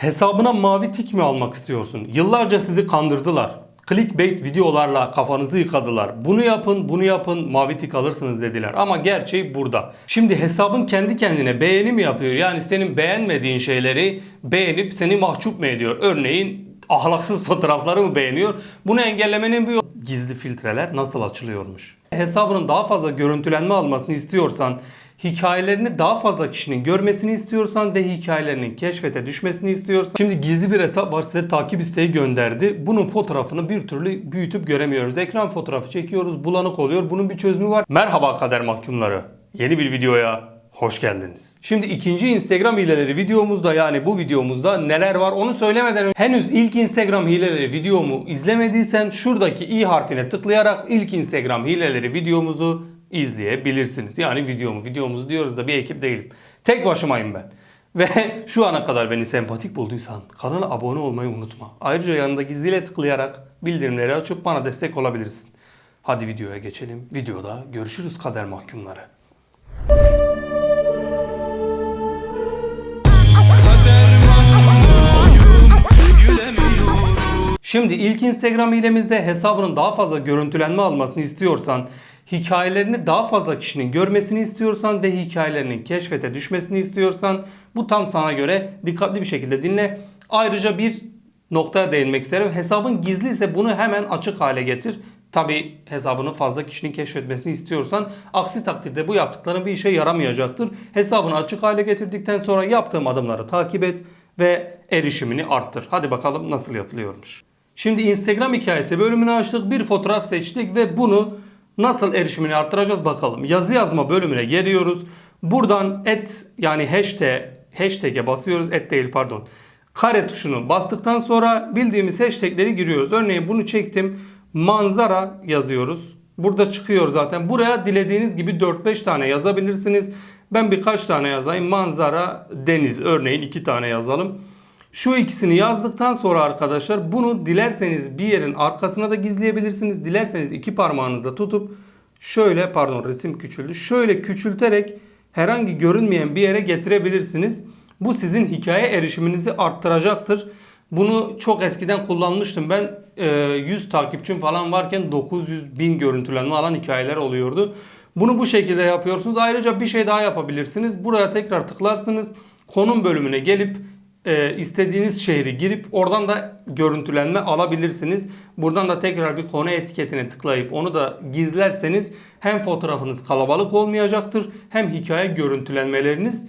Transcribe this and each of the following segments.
Hesabına mavi tik mi almak istiyorsun? Yıllarca sizi kandırdılar. Clickbait videolarla kafanızı yıkadılar. Bunu yapın, bunu yapın, mavi tik alırsınız dediler. Ama gerçeği burada. Şimdi hesabın kendi kendine beğeni mi yapıyor? Yani senin beğenmediğin şeyleri beğenip seni mahcup mu ediyor? Örneğin ahlaksız fotoğrafları mı beğeniyor? Bunu engellemenin bir Gizli filtreler nasıl açılıyormuş? Hesabının daha fazla görüntülenme almasını istiyorsan hikayelerini daha fazla kişinin görmesini istiyorsan ve hikayelerinin keşfete düşmesini istiyorsan şimdi gizli bir hesap var size takip isteği gönderdi. Bunun fotoğrafını bir türlü büyütüp göremiyoruz. Ekran fotoğrafı çekiyoruz bulanık oluyor. Bunun bir çözümü var. Merhaba kader mahkumları. Yeni bir videoya hoş geldiniz. Şimdi ikinci Instagram hileleri videomuzda yani bu videomuzda neler var onu söylemeden önce henüz ilk Instagram hileleri videomu izlemediysen şuradaki i harfine tıklayarak ilk Instagram hileleri videomuzu izleyebilirsiniz. Yani videomu, videomuzu diyoruz da bir ekip değilim. Tek başımayım ben. Ve şu ana kadar beni sempatik bulduysan kanala abone olmayı unutma. Ayrıca yanındaki zile tıklayarak bildirimleri açıp bana destek olabilirsin. Hadi videoya geçelim. Videoda görüşürüz kader mahkumları. Şimdi ilk Instagram hilemizde hesabının daha fazla görüntülenme almasını istiyorsan, hikayelerini daha fazla kişinin görmesini istiyorsan ve hikayelerinin keşfete düşmesini istiyorsan bu tam sana göre dikkatli bir şekilde dinle. Ayrıca bir noktaya değinmek isterim. Hesabın gizli ise bunu hemen açık hale getir. Tabi hesabını fazla kişinin keşfetmesini istiyorsan aksi takdirde bu yaptıkların bir işe yaramayacaktır. Hesabını açık hale getirdikten sonra yaptığım adımları takip et ve erişimini arttır. Hadi bakalım nasıl yapılıyormuş. Şimdi Instagram hikayesi bölümünü açtık. Bir fotoğraf seçtik ve bunu nasıl erişimini arttıracağız bakalım. Yazı yazma bölümüne geliyoruz. Buradan et yani hashtag hashtag'e basıyoruz. Et değil pardon. Kare tuşunu bastıktan sonra bildiğimiz hashtagleri giriyoruz. Örneğin bunu çektim. Manzara yazıyoruz. Burada çıkıyor zaten. Buraya dilediğiniz gibi 4-5 tane yazabilirsiniz. Ben birkaç tane yazayım. Manzara, deniz örneğin 2 tane yazalım. Şu ikisini yazdıktan sonra arkadaşlar bunu dilerseniz bir yerin arkasına da gizleyebilirsiniz. Dilerseniz iki parmağınızla tutup şöyle pardon resim küçüldü. Şöyle küçülterek herhangi görünmeyen bir yere getirebilirsiniz. Bu sizin hikaye erişiminizi arttıracaktır. Bunu çok eskiden kullanmıştım ben. Ee, 100 takipçim falan varken 900 bin görüntülenme alan hikayeler oluyordu. Bunu bu şekilde yapıyorsunuz. Ayrıca bir şey daha yapabilirsiniz. Buraya tekrar tıklarsınız. Konum bölümüne gelip e, istediğiniz şehri girip oradan da görüntülenme alabilirsiniz. Buradan da tekrar bir konu etiketine tıklayıp onu da gizlerseniz hem fotoğrafınız kalabalık olmayacaktır hem hikaye görüntülenmeleriniz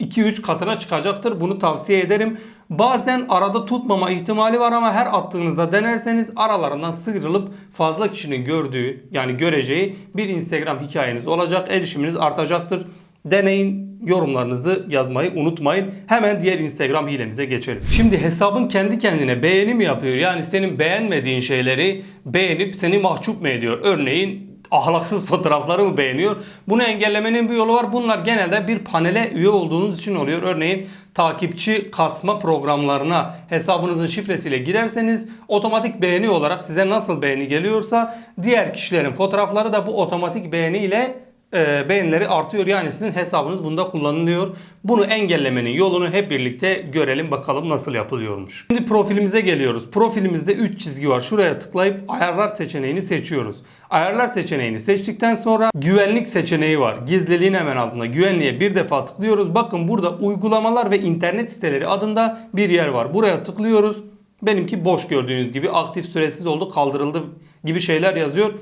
2-3 katına çıkacaktır. Bunu tavsiye ederim. Bazen arada tutmama ihtimali var ama her attığınızda denerseniz aralarından sıyrılıp fazla kişinin gördüğü yani göreceği bir Instagram hikayeniz olacak. Erişiminiz artacaktır. Deneyin yorumlarınızı yazmayı unutmayın. Hemen diğer Instagram hilemize geçelim. Şimdi hesabın kendi kendine beğeni mi yapıyor? Yani senin beğenmediğin şeyleri beğenip seni mahcup mu ediyor? Örneğin ahlaksız fotoğrafları mı beğeniyor? Bunu engellemenin bir yolu var. Bunlar genelde bir panele üye olduğunuz için oluyor. Örneğin takipçi kasma programlarına hesabınızın şifresiyle girerseniz otomatik beğeni olarak size nasıl beğeni geliyorsa diğer kişilerin fotoğrafları da bu otomatik beğeni ile e, beğenileri artıyor. Yani sizin hesabınız bunda kullanılıyor. Bunu engellemenin yolunu hep birlikte görelim bakalım nasıl yapılıyormuş. Şimdi profilimize geliyoruz. Profilimizde 3 çizgi var. Şuraya tıklayıp ayarlar seçeneğini seçiyoruz. Ayarlar seçeneğini seçtikten sonra güvenlik seçeneği var. Gizliliğin hemen altında güvenliğe bir defa tıklıyoruz. Bakın burada uygulamalar ve internet siteleri adında bir yer var. Buraya tıklıyoruz. Benimki boş gördüğünüz gibi aktif süresiz oldu kaldırıldı gibi şeyler yazıyor.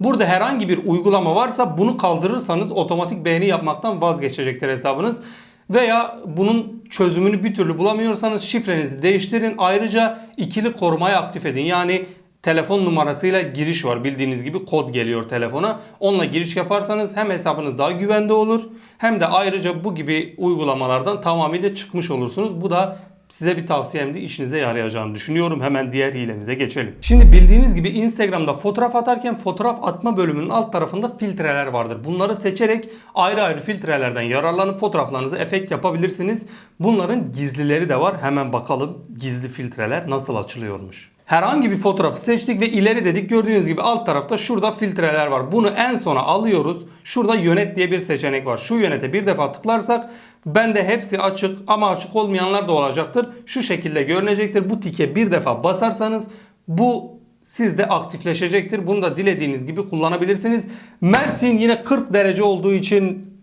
Burada herhangi bir uygulama varsa bunu kaldırırsanız otomatik beğeni yapmaktan vazgeçecektir hesabınız. Veya bunun çözümünü bir türlü bulamıyorsanız şifrenizi değiştirin. Ayrıca ikili korumayı aktif edin. Yani telefon numarasıyla giriş var. Bildiğiniz gibi kod geliyor telefona. Onunla giriş yaparsanız hem hesabınız daha güvende olur hem de ayrıca bu gibi uygulamalardan tamamıyla çıkmış olursunuz. Bu da size bir tavsiyemdi işinize yarayacağını düşünüyorum. Hemen diğer hilemize geçelim. Şimdi bildiğiniz gibi Instagram'da fotoğraf atarken fotoğraf atma bölümünün alt tarafında filtreler vardır. Bunları seçerek ayrı ayrı filtrelerden yararlanıp fotoğraflarınızı efekt yapabilirsiniz. Bunların gizlileri de var. Hemen bakalım gizli filtreler nasıl açılıyormuş. Herhangi bir fotoğrafı seçtik ve ileri dedik. Gördüğünüz gibi alt tarafta şurada filtreler var. Bunu en sona alıyoruz. Şurada yönet diye bir seçenek var. Şu yönete bir defa tıklarsak bende hepsi açık ama açık olmayanlar da olacaktır. Şu şekilde görünecektir. Bu tike bir defa basarsanız bu sizde aktifleşecektir. Bunu da dilediğiniz gibi kullanabilirsiniz. Mersin yine 40 derece olduğu için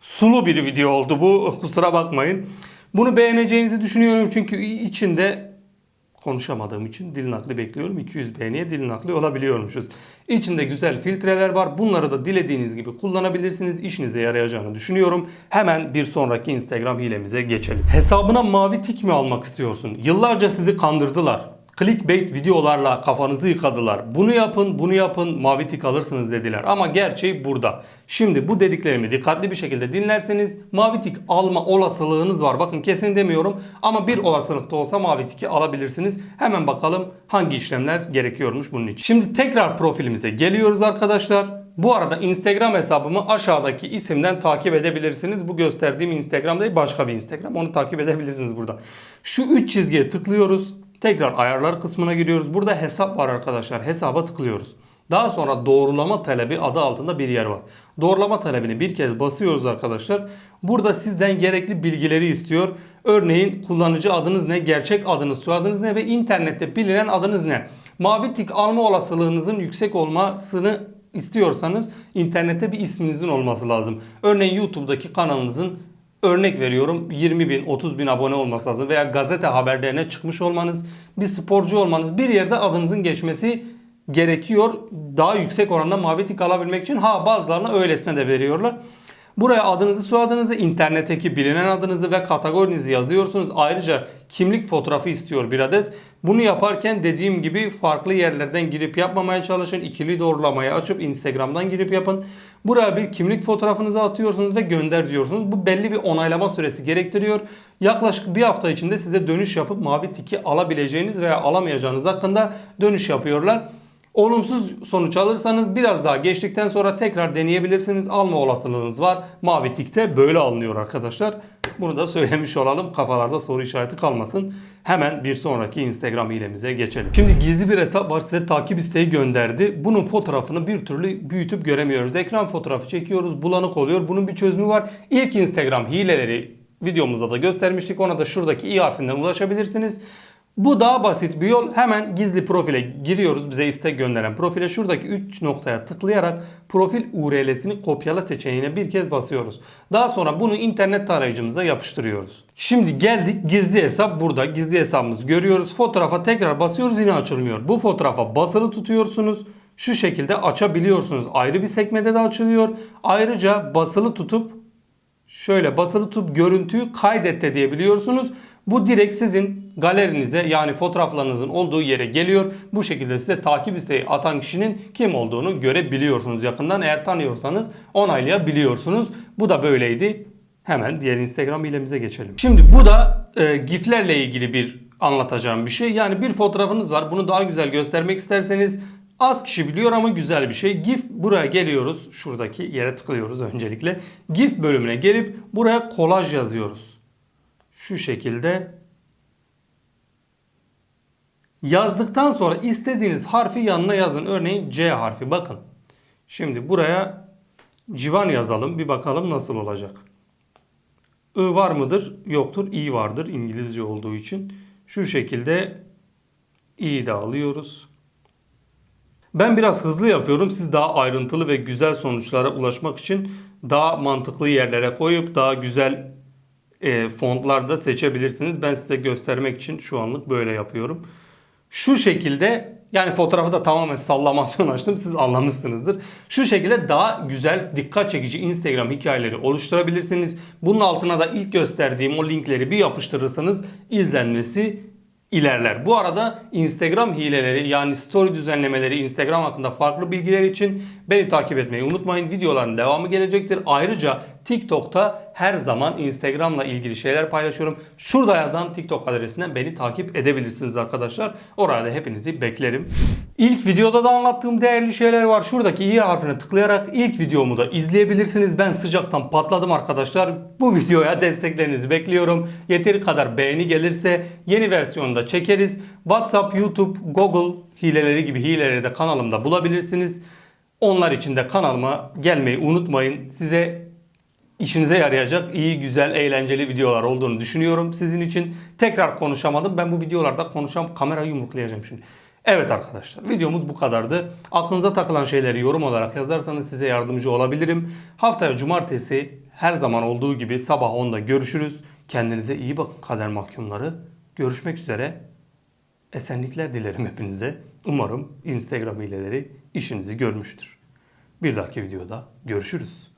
sulu bir video oldu bu. Kusura bakmayın. Bunu beğeneceğinizi düşünüyorum çünkü içinde konuşamadığım için dil nakli bekliyorum. 200 beğeniye dil nakli olabiliyormuşuz. İçinde güzel filtreler var. Bunları da dilediğiniz gibi kullanabilirsiniz. İşinize yarayacağını düşünüyorum. Hemen bir sonraki Instagram hilemize geçelim. Hesabına mavi tik mi almak istiyorsun? Yıllarca sizi kandırdılar. Clickbait videolarla kafanızı yıkadılar. Bunu yapın, bunu yapın, mavi tik alırsınız dediler. Ama gerçeği burada. Şimdi bu dediklerimi dikkatli bir şekilde dinlerseniz mavi tik alma olasılığınız var. Bakın kesin demiyorum ama bir olasılıkta olsa mavi tiki alabilirsiniz. Hemen bakalım hangi işlemler gerekiyormuş bunun için. Şimdi tekrar profilimize geliyoruz arkadaşlar. Bu arada Instagram hesabımı aşağıdaki isimden takip edebilirsiniz. Bu gösterdiğim Instagram değil başka bir Instagram. Onu takip edebilirsiniz burada. Şu 3 çizgiye tıklıyoruz. Tekrar ayarlar kısmına giriyoruz. Burada hesap var arkadaşlar. Hesaba tıklıyoruz. Daha sonra doğrulama talebi adı altında bir yer var. Doğrulama talebini bir kez basıyoruz arkadaşlar. Burada sizden gerekli bilgileri istiyor. Örneğin kullanıcı adınız ne, gerçek adınız, soyadınız ne ve internette bilinen adınız ne? Mavi tik alma olasılığınızın yüksek olmasını istiyorsanız internette bir isminizin olması lazım. Örneğin YouTube'daki kanalınızın örnek veriyorum 20 bin 30 bin abone olması lazım veya gazete haberlerine çıkmış olmanız bir sporcu olmanız bir yerde adınızın geçmesi gerekiyor daha yüksek oranda mavi tik alabilmek için ha bazılarına öylesine de veriyorlar. Buraya adınızı soyadınızı internetteki bilinen adınızı ve kategorinizi yazıyorsunuz. Ayrıca kimlik fotoğrafı istiyor bir adet. Bunu yaparken dediğim gibi farklı yerlerden girip yapmamaya çalışın. İkili doğrulamayı açıp Instagram'dan girip yapın. Buraya bir kimlik fotoğrafınızı atıyorsunuz ve gönder diyorsunuz. Bu belli bir onaylama süresi gerektiriyor. Yaklaşık bir hafta içinde size dönüş yapıp mavi tiki alabileceğiniz veya alamayacağınız hakkında dönüş yapıyorlar. Olumsuz sonuç alırsanız biraz daha geçtikten sonra tekrar deneyebilirsiniz. Alma olasılığınız var. Mavi tikte böyle alınıyor arkadaşlar. Bunu da söylemiş olalım. Kafalarda soru işareti kalmasın. Hemen bir sonraki Instagram hilemize geçelim. Şimdi gizli bir hesap var size takip isteği gönderdi. Bunun fotoğrafını bir türlü büyütüp göremiyoruz. Ekran fotoğrafı çekiyoruz bulanık oluyor. Bunun bir çözümü var. İlk Instagram hileleri videomuzda da göstermiştik. Ona da şuradaki i harfinden ulaşabilirsiniz. Bu daha basit bir yol. Hemen gizli profile giriyoruz. Bize istek gönderen profile. Şuradaki 3 noktaya tıklayarak profil URL'sini kopyala seçeneğine bir kez basıyoruz. Daha sonra bunu internet tarayıcımıza yapıştırıyoruz. Şimdi geldik gizli hesap burada. Gizli hesabımızı görüyoruz. Fotoğrafa tekrar basıyoruz yine açılmıyor. Bu fotoğrafa basılı tutuyorsunuz. Şu şekilde açabiliyorsunuz. Ayrı bir sekmede de açılıyor. Ayrıca basılı tutup şöyle basılı tutup görüntüyü kaydet de diyebiliyorsunuz. Bu direkt sizin galerinize yani fotoğraflarınızın olduğu yere geliyor. Bu şekilde size takip isteği atan kişinin kim olduğunu görebiliyorsunuz yakından. Eğer tanıyorsanız onaylayabiliyorsunuz. Bu da böyleydi. Hemen diğer Instagram hilemize geçelim. Şimdi bu da e, giflerle ilgili bir anlatacağım bir şey. Yani bir fotoğrafınız var. Bunu daha güzel göstermek isterseniz Az kişi biliyor ama güzel bir şey. GIF buraya geliyoruz. Şuradaki yere tıklıyoruz öncelikle. GIF bölümüne gelip buraya kolaj yazıyoruz. Şu şekilde yazdıktan sonra istediğiniz harfi yanına yazın. Örneğin C harfi bakın. Şimdi buraya civan yazalım. Bir bakalım nasıl olacak. I var mıdır? Yoktur. I vardır İngilizce olduğu için. Şu şekilde i de alıyoruz. Ben biraz hızlı yapıyorum. Siz daha ayrıntılı ve güzel sonuçlara ulaşmak için daha mantıklı yerlere koyup daha güzel e, fontlarda seçebilirsiniz. Ben size göstermek için şu anlık böyle yapıyorum. Şu şekilde yani fotoğrafı da tamamen sallamasyon açtım. Siz anlamışsınızdır. Şu şekilde daha güzel, dikkat çekici Instagram hikayeleri oluşturabilirsiniz. Bunun altına da ilk gösterdiğim o linkleri bir yapıştırırsanız izlenmesi ilerler. Bu arada Instagram hileleri yani story düzenlemeleri Instagram hakkında farklı bilgiler için Beni takip etmeyi unutmayın. Videoların devamı gelecektir. Ayrıca TikTok'ta her zaman Instagram'la ilgili şeyler paylaşıyorum. Şurada yazan TikTok adresinden beni takip edebilirsiniz arkadaşlar. Orada hepinizi beklerim. İlk videoda da anlattığım değerli şeyler var. Şuradaki i harfine tıklayarak ilk videomu da izleyebilirsiniz. Ben sıcaktan patladım arkadaşlar. Bu videoya desteklerinizi bekliyorum. Yeteri kadar beğeni gelirse yeni versiyonu da çekeriz. WhatsApp, YouTube, Google hileleri gibi hileleri de kanalımda bulabilirsiniz. Onlar için de kanalıma gelmeyi unutmayın. Size işinize yarayacak iyi, güzel, eğlenceli videolar olduğunu düşünüyorum sizin için. Tekrar konuşamadım. Ben bu videolarda konuşam kamerayı yumruklayacağım şimdi. Evet arkadaşlar videomuz bu kadardı. Aklınıza takılan şeyleri yorum olarak yazarsanız size yardımcı olabilirim. Haftaya cumartesi her zaman olduğu gibi sabah 10'da görüşürüz. Kendinize iyi bakın kader mahkumları. Görüşmek üzere. Esenlikler dilerim hepinize. Umarım Instagram hileleri işinizi görmüştür. Bir dahaki videoda görüşürüz.